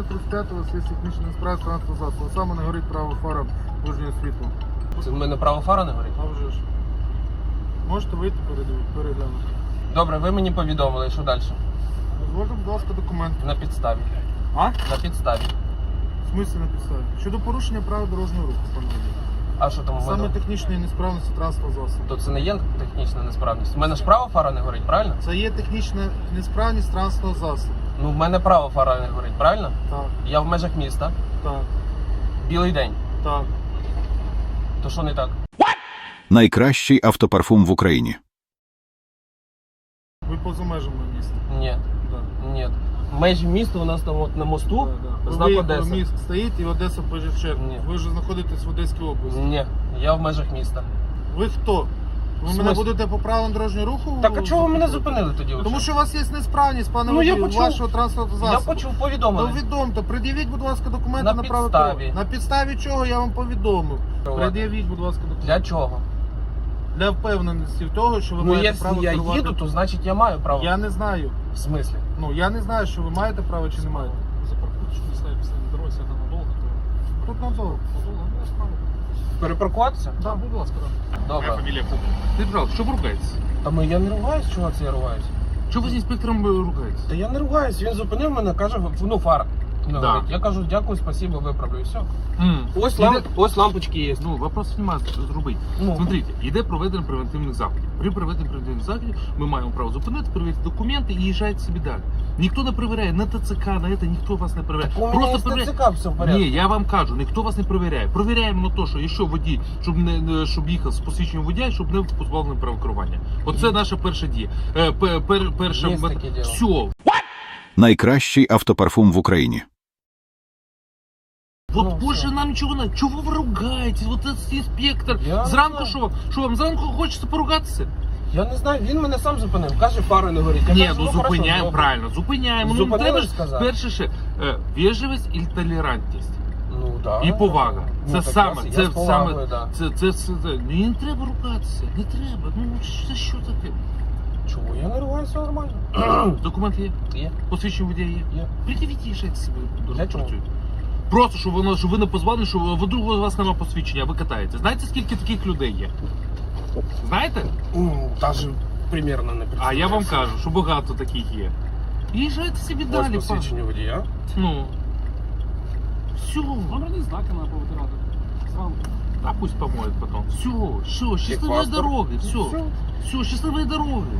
на 35 у вас є технічна транспортного засобу. Саме не горить право фара ближнього світла. Це в мене право фара не горить? А вже ж. Можете вийти перед- переглянути. Добре, ви мені повідомили, що далі? Дозвольте, будь ласка, документ. На підставі. А? На підставі. В смислі підставі? Щодо порушення правил дорожнього руху, пане водій. А що там у Саме мене? технічної несправності транспортного засобу. То це не є технічна несправність. У мене ж право фара не горить, правильно? Це є технічна несправність транспортного засобу. Ну, в мене право фара не горить, правильно? Так, Я в межах міста. так, Білий день. так. То що не так? Найкращий автопарфум в Україні. Ви поза межами міста. Ні, Да. ні. Межі міста у нас там от на мосту. Да, да. Знак Одеса. міст стоїть і Одеса. Ні. Ви вже знаходитесь в Одеській області. Ні, я в межах міста. Ви хто? Ви мене будете по правилам дорожнього руху? Так а чого ви мене зупинили тоді? Тому що у вас є несправність, пане Ну, я водію, почув. вашого транспортного засобу. Я почув повідомлення. Повідомте, пред'явіть, будь ласка, документи На на, право підставі. На підставі чого я вам повідомив. Пред'явіть, будь ласка, документи. Для чого? Для впевненості в того, що ви Ну, маєте якщо право я керувати. їду, то значить я маю право. Я не знаю. В смислі? Ну я не знаю, що ви маєте право чи не маєте Запаркуйте, що не ставить на дорозі, а надовго, то Тут надовго. надовго, ну, справа. Перепаркуватися? Да, будь ласка, да. Добре. фамилия Куб. Ты, пожалуйста, что вы ругаетесь? Та ми я не ругаюсь, чого це я ругаюсь? Что вы с инспектором э, ругаетесь? Та я не ругаюсь, він зупинив мене, каже, ну фара. Да. говорить. Я кажу, дякую, спасибо, виправлю. І все. М. Ось, Іде- ламп, ось лампочки є. Ну, вопрос немає зробити. Ну. Смотрите, йде проведення превентивних заходів. При проведенні превентивних заходів ми маємо право зупинити, перевірити документи і їжджайте собі далі. Ніхто не перевіряє, на ТЦК, на це ніхто вас не перевіряє. У мене є перевіряє- ТЦК, все в порядку. Ні, я вам кажу, ніхто вас не перевіряє. Провіряємо на те, що якщо водій, щоб не не- щоб їхав з посвідченням водія, щоб не позбавлений права керування. Оце наша перша дія. Е, пе- пер- перша Є мета- таке діло. Все. Найкращий автопарфум в Україні. Вот Ну, больше все. нам ничего не надо. Чего вы ругаетесь? Вот этот инспектор. Я Зранку знаю. що? Що вам зранку хочеться поругатися? Я не знаю, він мене сам зупинив. Каже, фари не горить. Я Ні, кажу, ну зупиняємо добре. правильно, зупиняємо. Ну Зупинили треба ж ж сказати. перше ще е, вежливість і толерантність. Ну, да. І повага. Ну, Це так саме, я, це я з повагою, саме, да. це, це, це, це, ну, не треба ругатися, не треба. Ну це що таке? Чого? Я не ругаюся нормально. Документи є? Є, Посвідчення водія є? є. Пред'явіть і їжджайте себе. Для чого? Просто, щоб воно, щоб ви не позвали, що вдруг у вас немає посвідчення, а ви катаєте. Знаєте, скільки таких людей є? Знаєте? Ну, даже примерно не А я вам кажу, що багато таких є. І Їжджайте собі Ось далі, пан. посвідчення водія. Ну. Все. Номерні знаки треба повитирати. Зранку. А пусть помоет потом. Все, все, счастливой паспорт. дороги, все. Все. Все, счастливой дороги.